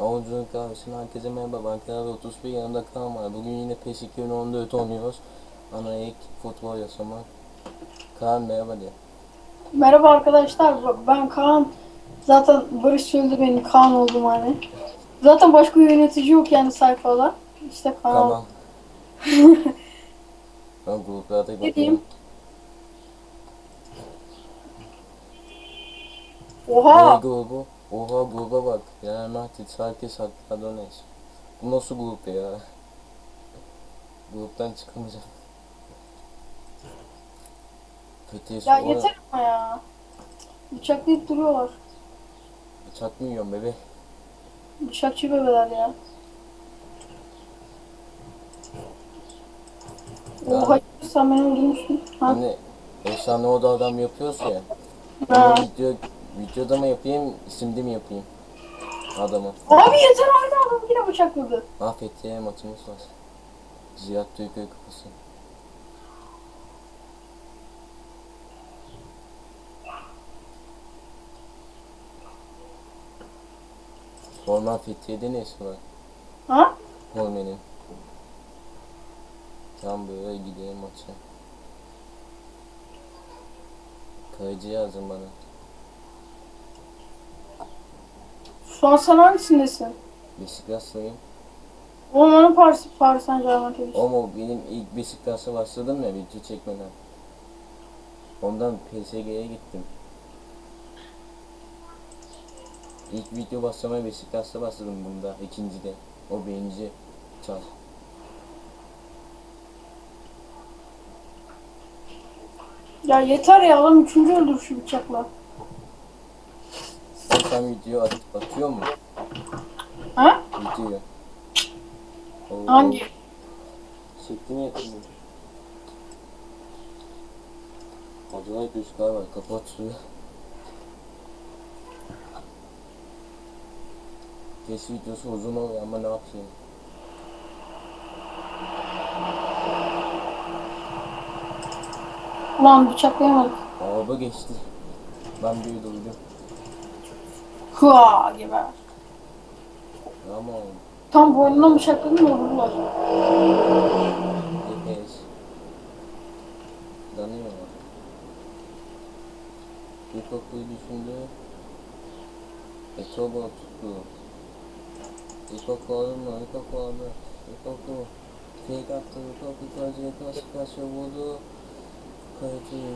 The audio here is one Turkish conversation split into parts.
Avcılık kahvesinden herkese merhaba. Ben Kral 31 yanımda Kaan var. Bugün yine PES 2014 oynuyoruz. Ana ilk futbol yaşamak. Kaan merhaba de. Merhaba arkadaşlar, ben Kaan. Zaten Barış söyledi benim Kaan olduğum hani. Zaten başka yönetici yok yani sayfada. İşte Kaan. Tamam. ben gruplarda diyeyim? bakayım. Ne Oha! grubu? Oha gruba bak. Real Madrid, herkes hakkında Donetsk. Bu nasıl grup ya? Gruptan çıkamayacağım. Fethiye Ya yeter ama ya. Bıçaklayıp duruyorlar. Bıçak mı yiyorsun bebe? Bıçakçı bebeler ya. Oha sen beni öldürmüşsün. Ha? Hani efsane oda adam yapıyoruz ya. ha. Video, videoda mı yapayım, isimde mi yapayım? Adamı. Abi yeter abi adam yine bıçakladı. Ah Fethiye maçımız var. Ziya Türköy kafası. Forman Fethiye'de ne işi var? Ha? Holmen'in. Tam böyle gidelim maça. Kayıcı yazın bana. Şu an sen hangisindesin? Beşiktaşlıyım. Oğlum onun Paris, Paris Saint Germain tabii. Ama benim ilk Beşiktaş'a başladım ya video çekmeden. Ondan PSG'ye gittim. İlk video başlamaya Beşiktaş'ta başladım bunda. ikincide. O birinci çal. Ya yeter ya adam üçüncü öldürüşü bıçakla. Sen video at, atıyor mu? Ha? Video. Oo, Hangi? Çektim yakını. Acayip rüzgar var. Kapat suyu. Geç videosu uzun oluyor ama ne yapayım? Ulan bıçaklayamadık. Araba geçti. Ben bir duydum. Hıa gibi. Ama Tam boynundan bıçakladım da vurdular. GPS. Danıyor. Bir kokuyu düşündü. Etobo tuttu. Mı? Bir koku aldı. Koku. Fake attı. Bir koku kaleciye karşı karşıya vurdu. Kaleciyi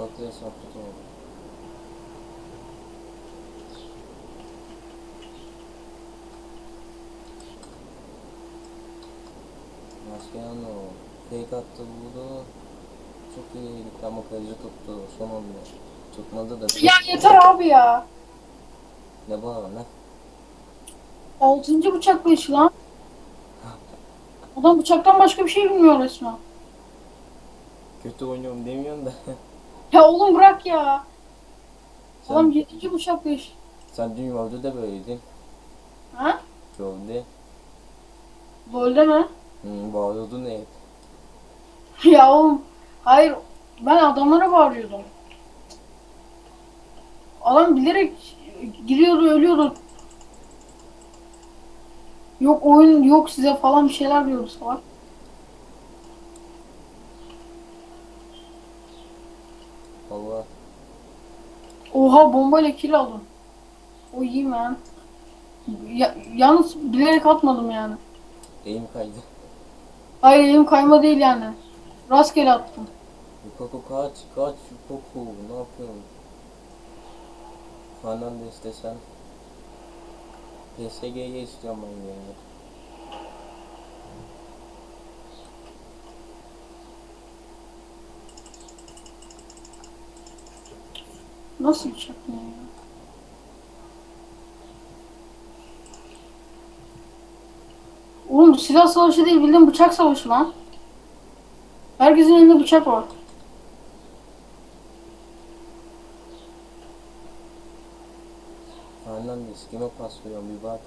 tuttu. Bir koku hesap tutamadı. Mascherano fake attı vurdu. Çok iyi gitti ama kaleci tuttu son anda. Tutmadı da Ya yeter abi ya. ne bağır lan? Altıncı bıçaklayışı lan. Adam bıçaktan başka bir şey bilmiyor resmen. Kötü oynuyorum demiyorsun da. Ya oğlum bırak ya. sen, Adam yedinci bıçaklayış. sen dün yolda da böyleydin. Ha? Yolda. Böyle mi? Hı, bağırıyordun hep. ya oğlum. Hayır. Ben adamlara bağırıyordum. Adam bilerek giriyordu ölüyordu. Yok oyun yok size falan bir şeyler diyordu salak. Oha bombayla kill aldım. O iyi man. Ya, yalnız bilerek atmadım yani. Eğim kaydı. Hayır elim kayma değil yani. Rastgele attım. Lukaku kaç kaç Lukaku ne yapıyorsun? Fernandes desen. PSG'ye istiyorum ben yani. Nasıl bıçak ya? Oğlum silah savaşı değil bildiğin bıçak savaşı lan. Herkesin elinde bıçak var. Fernandes kime pas veriyorum bir bak.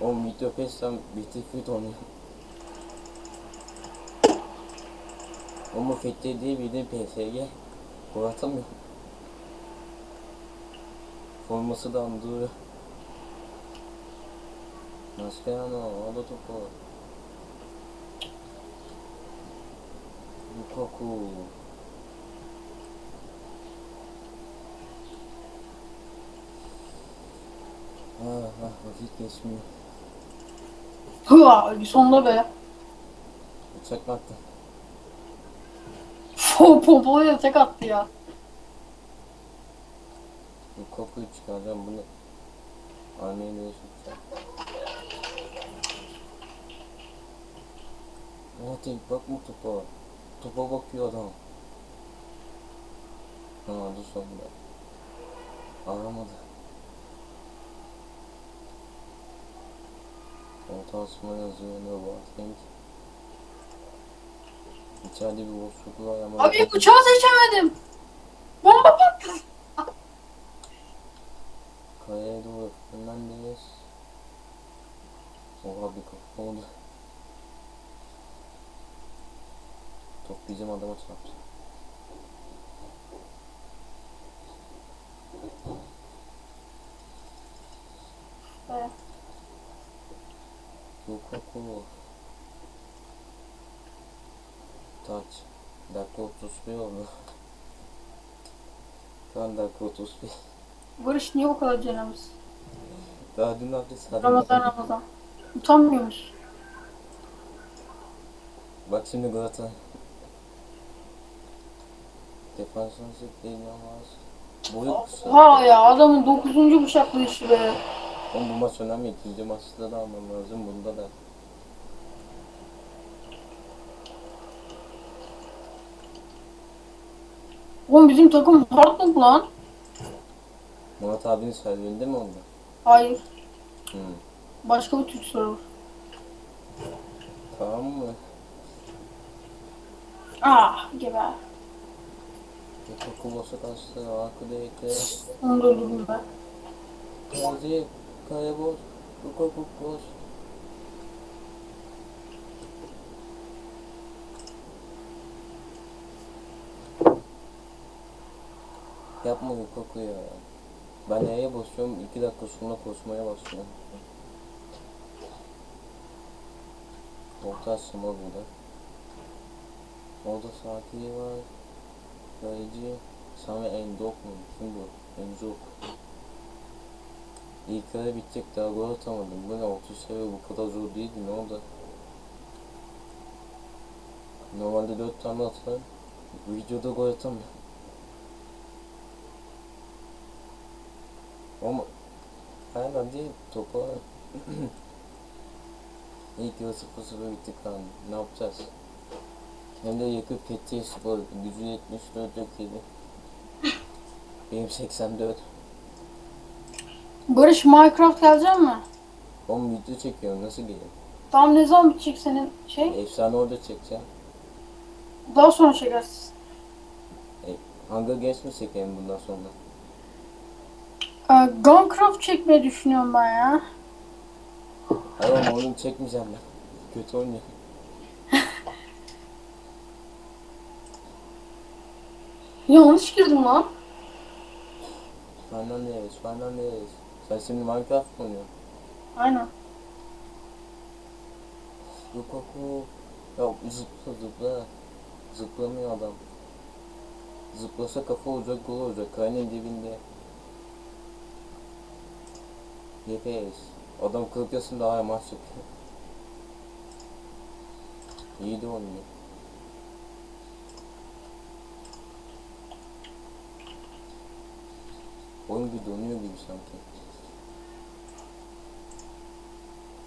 O pestem Battlefield oynuyor. O mu Fethi diye bildiğin PSG. Gol atamıyor. Forması da andırıyor. Mascherano, da topu. Lukaku. Ah ah vakit geçmiyor. Hıa sonunda be. Uçak baktı. Pompalıya tek attı ya. Lukaku'yu çıkaracağım bunu. Armenia'ya sokacağım. Hadi bakma topa. Topa bakıyor adam. Ha dur sonunda. Aramadı. Orta asma yazıyor ne var? Think. İçeride bir boşluk var ama... Abi uçağı seçemedim. Bomba patladı. Kayaya doğru Fernandez. Oha bir kafa oldu. Top bizim adama çarptı. Evet. Lukaku. Taç. Dakika 31 oldu. Tam dakika 31. Barış niye bu kadar cenabız? Daha dün hafta sarı. Ramazan Ramazan. Utanmıyor musun? Bak şimdi Galatasaray. Defansın değil yalnız. Boyu kısa. Oha ya adamın 9. bıçaklayışı be. Oğlum bu maç önemli. İkinci maçta da almam lazım. Bunda da. Oğlum bizim takım hardlık lan. Murat abinin serverinde mi oldu? Hayır. Hı. Başka bir Türk server. Tamam mı? Ah geber. Lukaku boşa kaçtı. Arkada ekle. Onu da öldürdüm ben. Kaleci. Kaya boş. Yapma Lukaku ya. Ben E'ye basıyorum. 2 dakika sonra koşmaya başlıyorum. Orta açma burada. Orada saati var. Kaleci. Sami Endok mu? Kim bu? Endok. İlk kere bitecek daha gol atamadım. Bu ne 30 seviye bu kadar zor değildi ne oldu? Normalde 4 tane atarım. Videoda gol atamıyorum. Ama hemen değil topa İlk yarı 0-0 bittik lan. Ne yapacağız? Hem de yakın Fethiye Spor gücü 74 yok yedi. Benim 84. Barış Minecraft gelecek mi? Oğlum video çekiyorum nasıl geleyim? Tam ne zaman bitecek senin şey? Efsane orada çekeceğim. Daha sonra çekersin. Hunger Games mi çekeyim bundan sonra? Ee, Guncraft çekmeyi düşünüyorum ben ya. Hayır oğlum oyunu çekmeyeceğim ben. Kötü oynuyor. Yanlış girdim lan. Fernandez, Fernandez. Sen şimdi Minecraft mı oynuyorsun? Aynen. Lukaku. Ya zıpla zıpla. Zıplamıyor adam. Zıplasa kafa olacak, gol olacak. Kayının dibinde. Yepes. Adam 40 yaşında hala maç yapıyor. İyi de oynuyor. Oyun bir donuyor gibi sanki.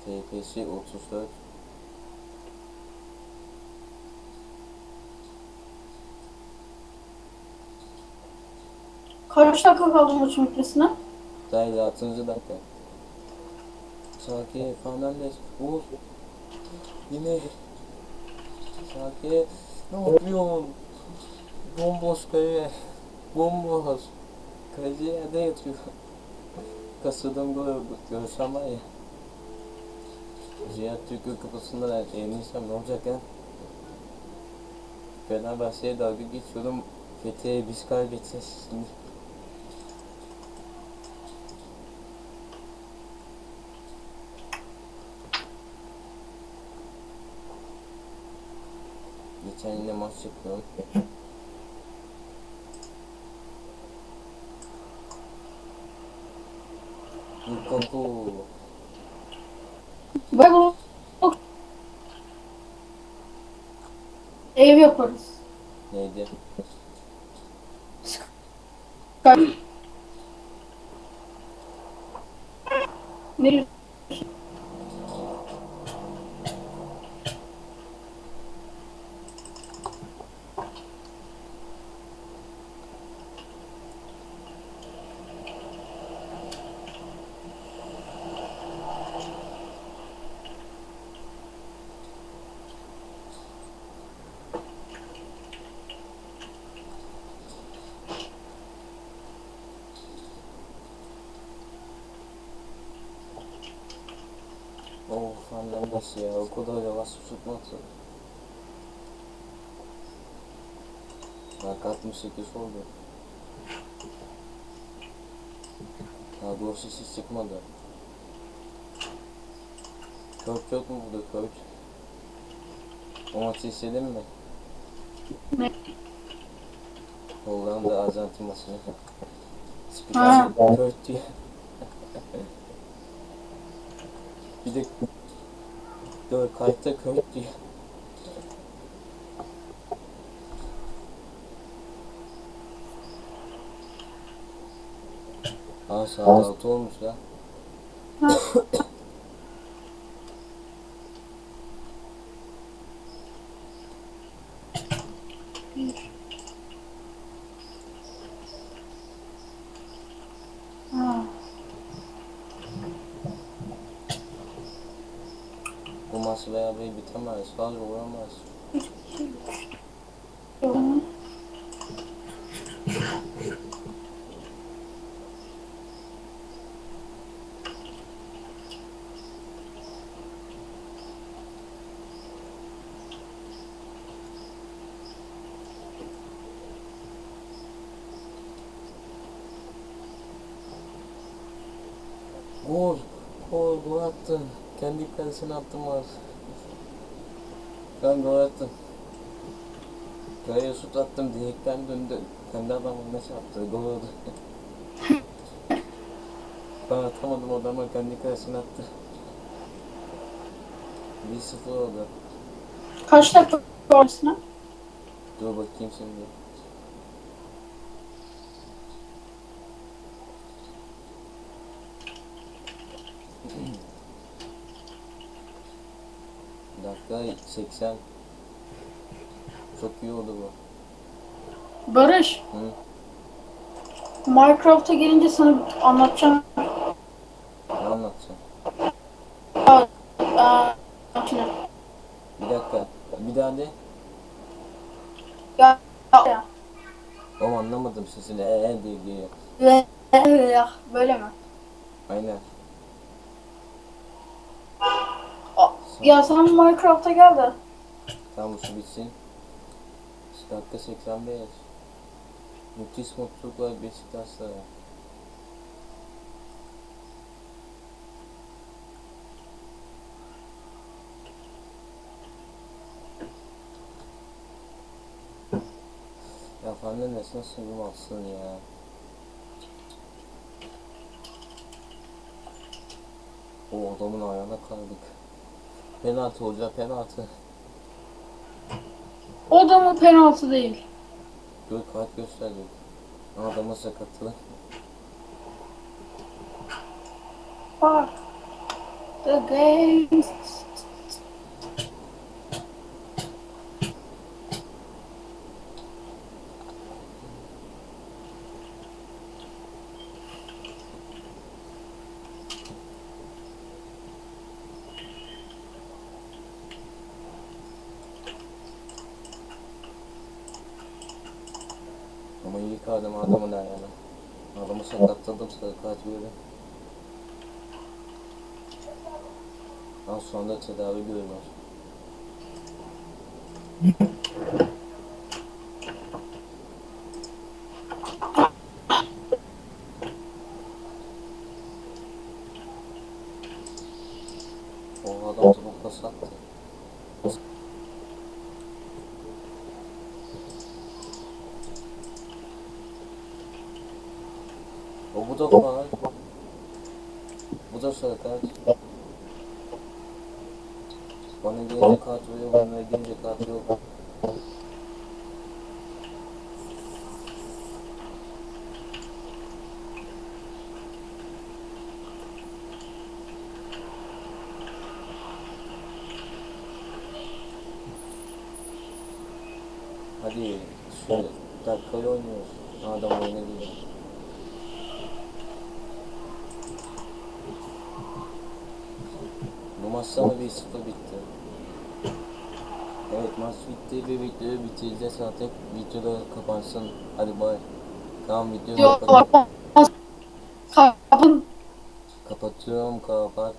FPS 34 Kaç dakika kaldı maçın bitmesine? Daha 56. dakika. Sakin Fernandez. Vur. Yine. Sakin. Ne yapıyorsun? Bomboş kale. Bomboş. Kaleci yerde yatıyor. Kasıdığım gol görsem var ya. Cihat Türk'ün kapısında da yenilirsem ne olacak ya? Fenerbahçe'ye dalga geçiyordum. Fethiye'ye biz kaybedeceğiz. Geçen yine maç yapıyorum. Lukaku. Böyle bu ev yaparız. Neydi? Ne Of annem nasıl ya? O kadar yavaş tutmazsın. Bak 68 oldu. Daha doğrusu hiç çıkmadı. Kök yok mu burada kök? O maçı izledin mi? Ne? Hollanda Arjantin maçını. Spiker kök diye. Bir de Dur kayıtta kök diye. Aa saat 6 olmuş lan. Maç beraber bitemez. Fazla uğramaz. Gol. Gol. Gol attım. Kendi kalesine attım az. Ben gol attım. Kaleye şut attım. Direkten döndü. Kendi adamına çarptı. Gol oldu. ben atamadım adama kendi kalesine attı. 1-0 oldu. Kaç dakika sonrasına? Dur bakayım şimdi. Dakika 80. Çok iyi oldu bu. Barış, Hı? Minecraft'a gelince sana anlatacağım. Ne anlatacağım? Bir dakika. Bir daha de. Ya, ya. Ama anlamadım sesini. Ee ee diye geliyor. Ya, Böyle mi? Aynen. Ya sen Minecraft'a gel de. Tamam şu bitsin. Dakika 85. Müthiş mutluluklar Beşiktaşlara. Ya Fernandes nasıl bir maçsın ya? O adamın ayağına kaldık. Penaltı olacak penaltı. O da mı penaltı değil? Dur kart gösterdi. Adamın sakatlığı. Fuck. The game. Kaldım adamın ayağına. Adamı sakatladım sarı kart böyle. Az sonra tedavi görüyorlar. O adam topu pas attı. O bu da faal. Bu da sarı kart. Bana gelince kart veriyor, bana gelince kart yok. Hadi şu dakikayla oynuyoruz. Adam oyuna giriyor. Bu maç sana 1-0 bitti. Evet maç bitti ve videoyu bitireceğiz artık. Videoda kapansın. Hadi bay. Tamam videoyu Yok kapat. kapın Kapatıyorum kapat.